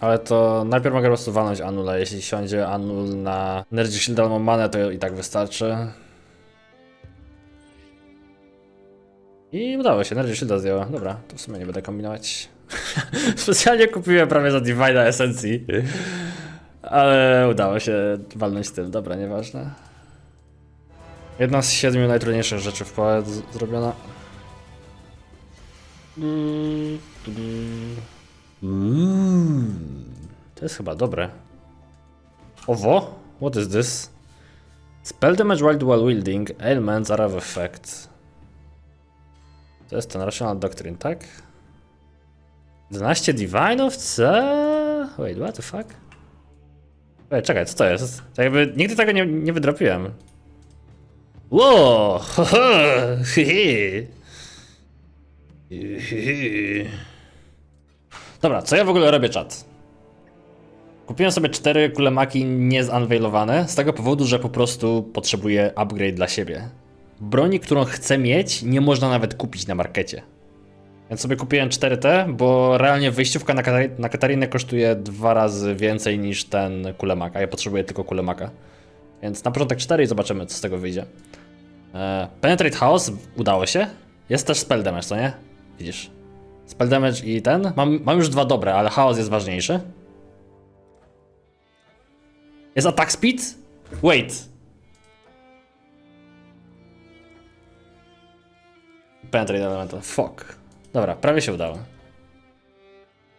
Ale to najpierw mogę po prostu walnąć Anula. Jeśli siądzie Anul na Energy Shield albo manę, to i tak wystarczy. I udało się, Energy Shielda zdjęła. Dobra, to w sumie nie będę kombinować. Specjalnie kupiłem prawie za Divine esencji. Ale udało się walnąć tym. Dobra, nieważne. Jedna z siedmiu najtrudniejszych rzeczy w PoE zrobiona. Mm, mm. Mm. To jest chyba dobre. Owo? What is this? Spell damage while dual wielding. Ailments are of effect. To jest ten Rational Doctrine, tak? 12 Divine'ów? Co? Wait, what the fuck? Wait, czekaj, co to jest? To jakby nigdy tego nie, nie wydropiłem. Wow! Dobra, co ja w ogóle robię, czat? Kupiłem sobie cztery kulemaki niezunveilowane z tego powodu, że po prostu potrzebuję upgrade dla siebie. Broni, którą chcę mieć, nie można nawet kupić na markecie. Więc sobie kupiłem 4T, bo realnie wyjściówka na, Katary na Katarinę kosztuje dwa razy więcej niż ten kulemak, a ja potrzebuję tylko kulemaka. Więc na początek 4 i zobaczymy, co z tego wyjdzie. E, Penetrate House udało się. Jest też spell damage, co nie? Widzisz. Spell damage i ten. Mam, mam już dwa dobre, ale chaos jest ważniejszy. Jest attack speed? Wait. Penetrate elemental. Fuck. Dobra, prawie się udało.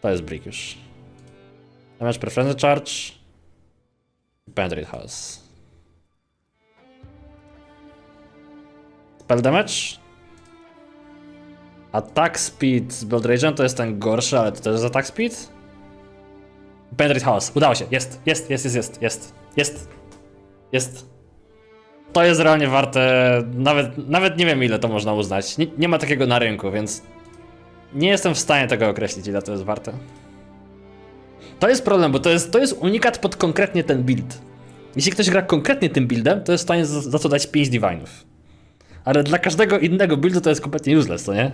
To jest brick już. Damage preference charge. Penetrate house. Spell damage. Attack speed z Blood to jest ten gorszy, ale to też jest attack speed. Penetrate House. Udało się. Jest, jest, jest, jest, jest, jest, jest. Jest. To jest realnie warte. Nawet, nawet nie wiem, ile to można uznać. Nie, nie ma takiego na rynku, więc nie jestem w stanie tego określić, ile to jest warte. To jest problem, bo to jest, to jest unikat pod konkretnie ten build. Jeśli ktoś gra konkretnie tym buildem, to jest w stanie za, za to dać 5 divine'ów. Ale dla każdego innego buildu to jest kompletnie useless, to nie?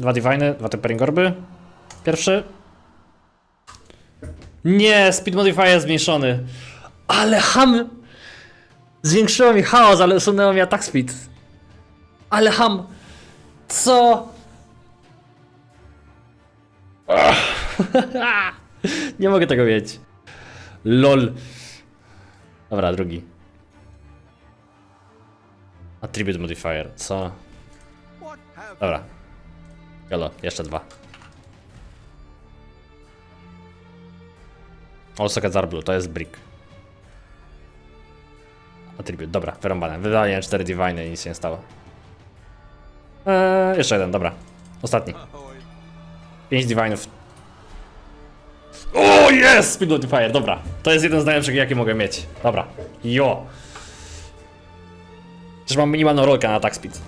Dwa divine'y, dwa tempering orby. Pierwszy, nie, speed modifier zmniejszony. Ale ham! Zwiększyło mi chaos, ale usunęło mi attack speed. Ale ham! Co? Nie mogę tego mieć. LOL. Dobra, drugi. Attribute modifier, co? Dobra. Jolo, jeszcze dwa. Also Kazar Blue, to jest brick. Attribute, dobra, wyrąbane. Wydałem 4 divine i nic się nie stało. Eee, jeszcze jeden, dobra. Ostatni. 5 divine'ów. O, jest! Speed modifier, dobra. To jest jeden z najlepszych, jakie mogę mieć. Dobra. Jo. Przecież mam minimalną rolkę na attack speed.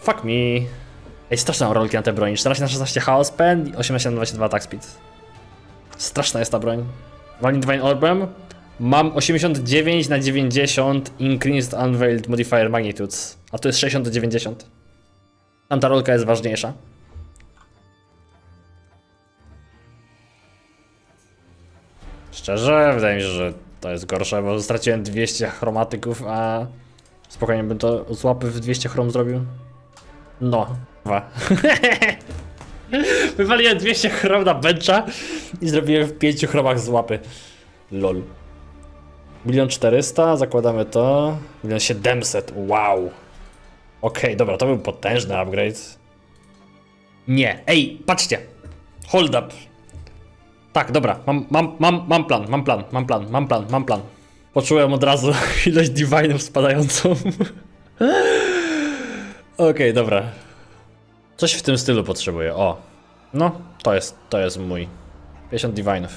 Fuck me. Ej, straszna mam rolki na te broni. 14 na 16 chaos pen i 18 na 22 attack speed. Straszna jest ta broń. Walni Divine Orbem. Mam 89 na 90 Increased Unveiled Modifier Magnitudes. A to jest 60 do 90. Tamta rolka jest ważniejsza. Szczerze, wydaje mi się, że to jest gorsze, bo straciłem 200 chromatyków, a spokojnie bym to z łapy w 200 chrom zrobił. No, dwa. Wywaliłem 200 chrom na bencha i zrobiłem w 5 chromach z łapy. Lol. Milion 400, zakładamy to. Milion 700, wow. Okej, dobra, to był potężny upgrade. Nie, ej, patrzcie. Hold up. Tak, dobra, mam, mam, mam, mam plan, mam plan, mam plan, mam plan, mam plan. Poczułem od razu ilość divine'ów spadającą. Okej, dobra. Coś w tym stylu potrzebuję. O. No, to jest, to jest mój. 50 divine'ów.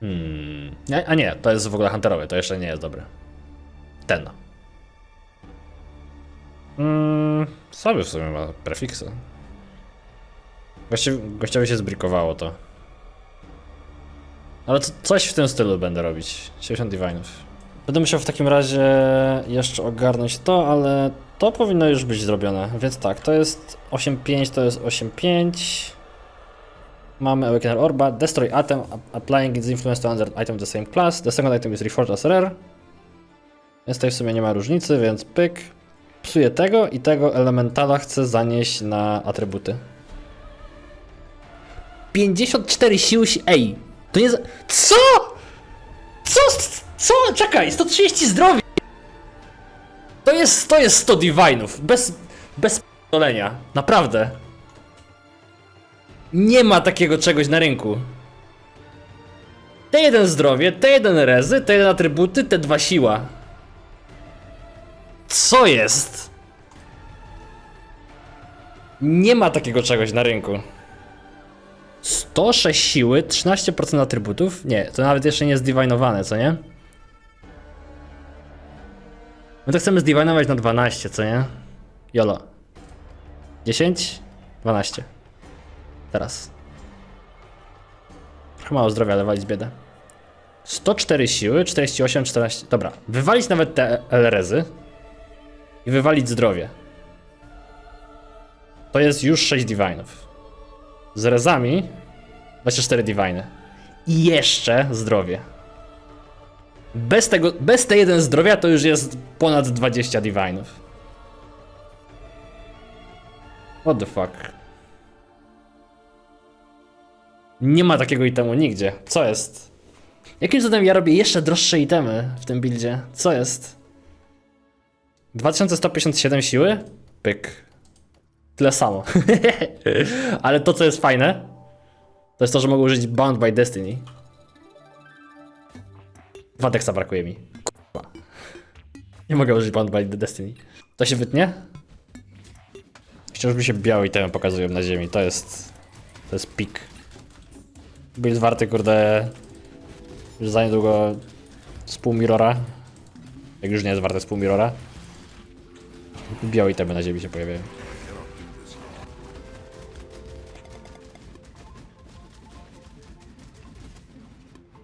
Hmm. A nie, to jest w ogóle hunterowy, to jeszcze nie jest dobry. Ten. Hmm, słaby w sumie ma prefiksy. Właściwie gościowi się zbrikowało to. Ale co, coś w tym stylu będę robić. 70 divine'ów. Będę musiał w takim razie jeszcze ogarnąć to, ale to powinno już być zrobione. Więc tak, to jest 8.5, to jest 8.5. Mamy Awakener Orba, Destroy Atom, applying its influence to another item of the same class. The second item is reforged as rare. Więc tutaj w sumie nie ma różnicy, więc pyk. Psuję tego i tego elementala chcę zanieść na atrybuty. 54 sił. si- Ej! To nie. za- Co? Co? Co? Czekaj, 130 zdrowia! To jest, to jest 100 divine'ów. Bez. Bez p***dolenia. Naprawdę. Nie ma takiego czegoś na rynku. T1 zdrowie, T1 rezy, T1 atrybuty, T2 siła. Co jest? Nie ma takiego czegoś na rynku. 106 siły, 13% atrybutów? Nie, to nawet jeszcze nie jest zdivinowane, co nie? My to chcemy zdivinować na 12, co nie? Jolo. 10? 12. Teraz. Trochę mało zdrowia, ale walić biedę. 104 siły, 48, 14. Dobra, wywalić nawet te LRZ-y i wywalić zdrowie. To jest już 6 divine'ów. Z rezami 24 divine. I jeszcze zdrowie. Bez tego, bez tej jeden zdrowia to już jest ponad 20 divine'ów. What the fuck? Nie ma takiego itemu nigdzie. Co jest? Jakim cudem ja robię jeszcze droższe itemy w tym buildzie? Co jest? 2157 siły? Pyk. Tyle samo. Ale to, co jest fajne, to jest to, że mogę użyć Bound by Destiny. Dwa deksa brakuje mi. Nie mogę użyć Bound by Destiny. To się wytnie? Wciąż mi się białe itemy pokazują na ziemi. To jest... To jest pik. Build warty, kurde... Już za niedługo z pół mirrora. Jak już nie jest warte z pół mirrora. Białe itemy na ziemi się pojawiają.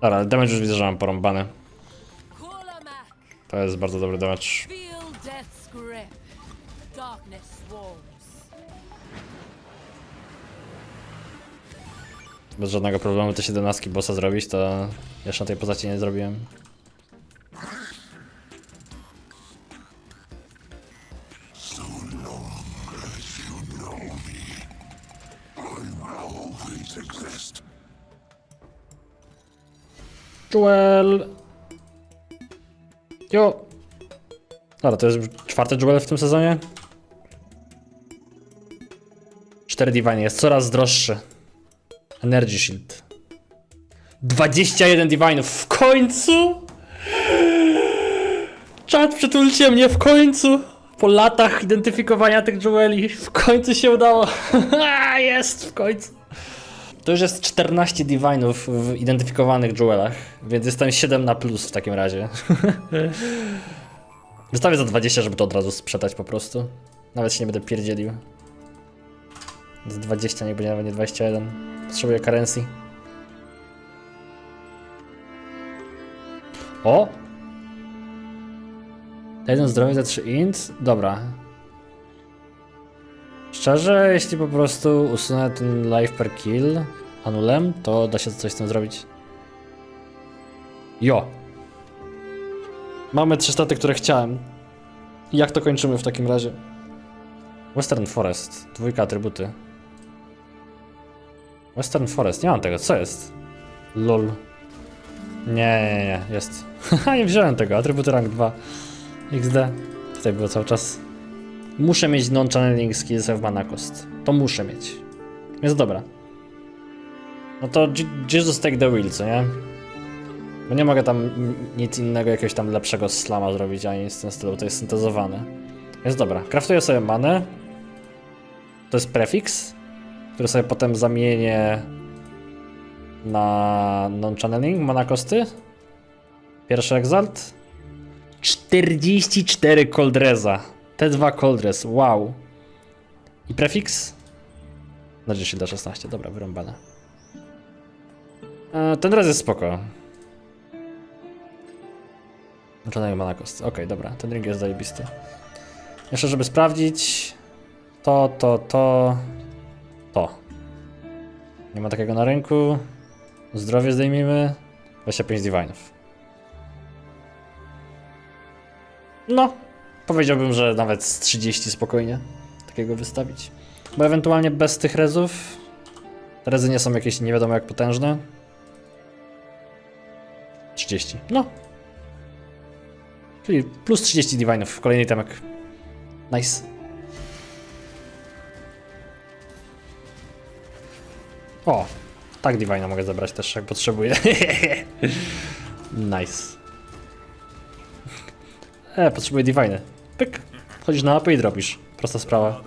Dobra, damage już widzę, że mam porąbany. To jest bardzo dobry damage. Bez żadnego problemu te 17 bossa zrobić, to jeszcze na tej postaci nie zrobiłem. Jewel! Jo! Dobra, to jest czwarty Jewel w tym sezonie. 4 Divine jest coraz droższy. Energy Shield. 21 Divine'ów w końcu! Czad, przytulcie mnie w końcu! Po latach identyfikowania tych jeweli, w końcu się udało. jest w końcu. To już jest 14 Divine'ów w identyfikowanych jewelach, więc jestem 7 na plus w takim razie. Wystawię za 20, żeby to od razu sprzedać po prostu. Nawet się nie będę pierdzielił. Z 20, nie będzie nawet nie 21. Potrzebuję currency. O! Jeden zdrowie za 3 int. Dobra. Szczerze, jeśli po prostu usunę ten life per kill anulem, to da się coś z tym zrobić. Jo! Mamy trzy staty, które chciałem. Jak to kończymy w takim razie? Western Forest. Dwójka atrybuty. Western Forest, nie mam tego, co jest? LOL. Nie, nie, nie, jest. Haha, nie wziąłem tego, atrybuty rank 2. XD. Tutaj było cały czas. Muszę mieć non-channeling skills of mana cost. To muszę mieć. Jest dobra. No to Je- Jesus take the wheel, co nie? Bo nie mogę tam nic innego, jakiegoś tam lepszego slama zrobić, ani nic w tym stylu, to jest syntezowane. Jest dobra. Kraftuję sobie manę. To jest prefiks który sobie potem zamienię na non-channeling, mana kosty. Pierwszy exalt. 44 Coldreza. T2 Coldrez, wow. I prefiks? Na 10 do 16, dobra, wyrąbane. E, ten raz jest spoko. Naczelnego mana kost. Okej, dobra, ten ring jest zajebisty. Jeszcze, żeby sprawdzić. To, to, to. To. Nie ma takiego na rynku. Zdrowie zdejmijmy. 25 divinów. No, powiedziałbym, że nawet z 30 spokojnie takiego wystawić. Bo ewentualnie bez tych rezów. Rezy nie są jakieś nie wiadomo jak potężne. 30. No. Czyli plus 30 divinów. Kolejny temek. Nice. O, tak Divina mogę zabrać też jak potrzebuję. nice. E, potrzebuję Diviny. Pyk. Chodzisz na mapę i drobisz. Prosta sprawa.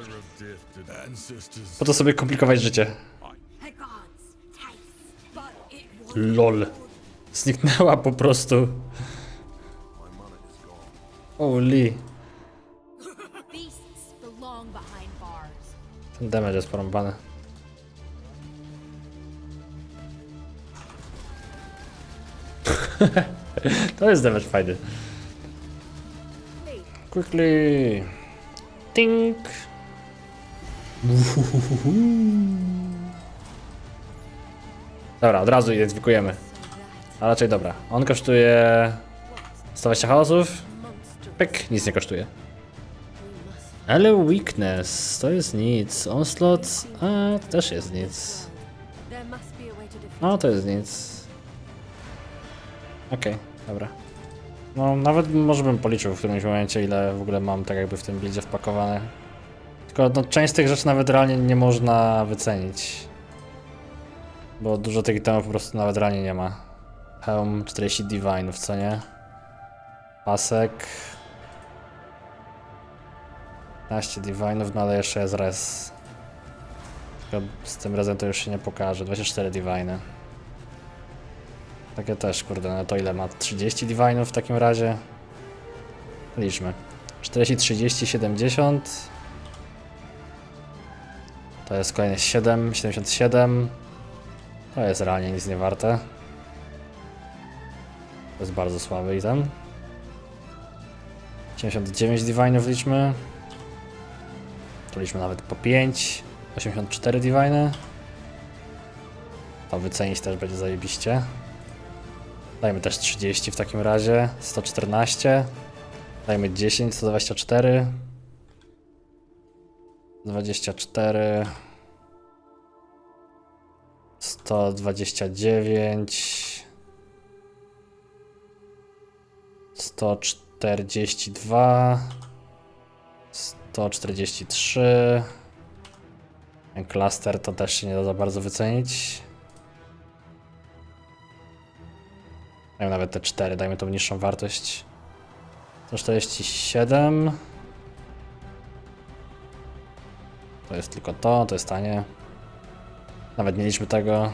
Po to sobie komplikować życie. LOL. Zniknęła po prostu. Holy. Ten damage jest porąbany. to jest damage fajny. Quickly. Tink. Dobra, od razu identyfikujemy. A raczej dobra. On kosztuje 120 chaosów. Pyk, nic nie kosztuje. Ale weakness, to jest nic. Onslaught, a to też jest nic. No to jest nic. Okej, dobra. No nawet może bym policzył w którymś momencie ile w ogóle mam tak jakby w tym buildzie wpakowane. Tylko no, część z tych rzeczy nawet realnie nie można wycenić. Bo dużo tych itemów po prostu nawet realnie nie ma. Helm 40 divinów, co nie? Pasek. 15 divinów, no ale jeszcze jest res. Z tym razem to już się nie pokaże. 24 diviny. Takie też, kurde, no to ile ma? 30 divinów w takim razie? Liczmy. 40, 30, 70. To jest kolejne 7, 77. To jest realnie nic nie warte. To jest bardzo słaby item. 79 divinów liczmy. Tu liczmy nawet po 5. 84 divine. To wycenić też będzie zajebiście. Dajmy też 30 w takim razie. 114. Dajmy 10, 124. 24. 129. 142. 143. Ten cluster to też się nie da za bardzo wycenić. Dajmy nawet te 4, dajmy tą niższą wartość. 147. To jest tylko to, to jest tanie. Nawet nie liczmy tego.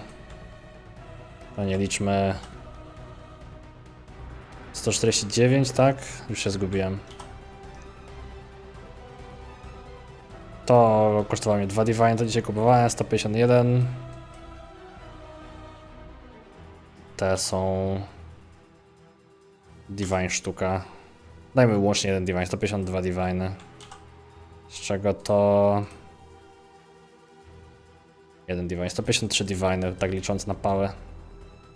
To nie liczmy. 149, tak? Już się zgubiłem. To kosztowało mnie 2 Divine, to dzisiaj kupowałem, 151. Te są... Divine sztuka. Dajmy łącznie jeden Divine, 152 Divine. Z czego to... Jeden Divine, 153 Divine, tak licząc na pałę.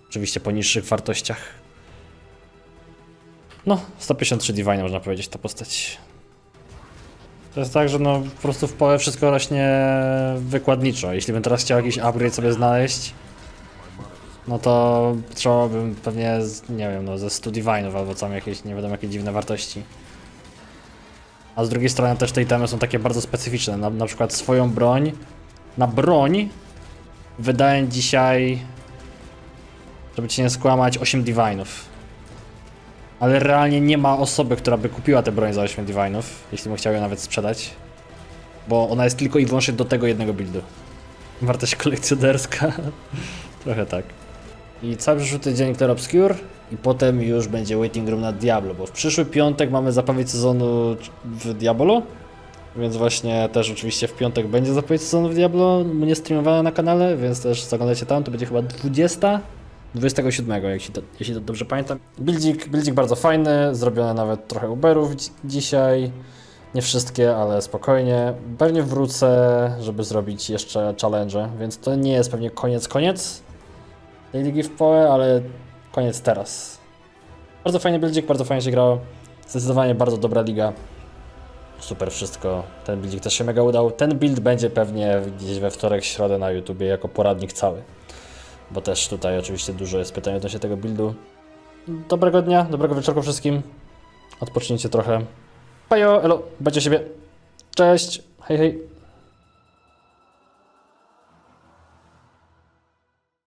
Oczywiście po niższych wartościach. No, 153 Divine można powiedzieć ta postać. To jest tak, że no po prostu w pole wszystko rośnie wykładniczo. Jeśli bym teraz chciał jakiś upgrade sobie znaleźć, no to trzeba bym pewnie, z, nie wiem, no ze 100 divine'ów albo tam jakieś, nie wiadomo jakie dziwne wartości. A z drugiej strony też te itemy są takie bardzo specyficzne. Na, na przykład swoją broń, na broń wydałem dzisiaj, żeby cię nie skłamać, 8 divine'ów. Ale realnie nie ma osoby, która by kupiła tę broń za 8 divine'ów, jeśli bym chciał ją nawet sprzedać. Bo ona jest tylko i wyłącznie do tego jednego buildu. Wartość kolekcjonerska. Trochę tak. I cały przyszły tydzień Clear Obscure i potem już będzie waiting room na Diablo, bo w przyszły piątek mamy zapowiedź sezonu w Diablo. Więc właśnie też oczywiście w piątek będzie zapowiedź sezonu w Diablo, nie streamowana na kanale, więc też zaglądajcie tam, to będzie chyba 20. 27, jeśli to, jeśli to dobrze pamiętam. Buildzik, buildzik bardzo fajny, zrobione nawet trochę Uberów dzi- dzisiaj. Nie wszystkie, ale spokojnie. Pewnie wrócę, żeby zrobić jeszcze challenge, więc to nie jest pewnie koniec, koniec tej ligi w PoE, ale koniec teraz. Bardzo fajny buildzik, bardzo fajnie się grało. Zdecydowanie bardzo dobra liga. Super wszystko. Ten buildzik też się mega udał. Ten build będzie pewnie gdzieś we wtorek, środę na YouTubie jako poradnik cały. Bo też tutaj oczywiście dużo jest pytań odnośnie tego buildu. Dobrego dnia, dobrego wieczoru wszystkim. Odpocznijcie trochę. Pajo, elo, będzie siebie. Cześć, hej hej.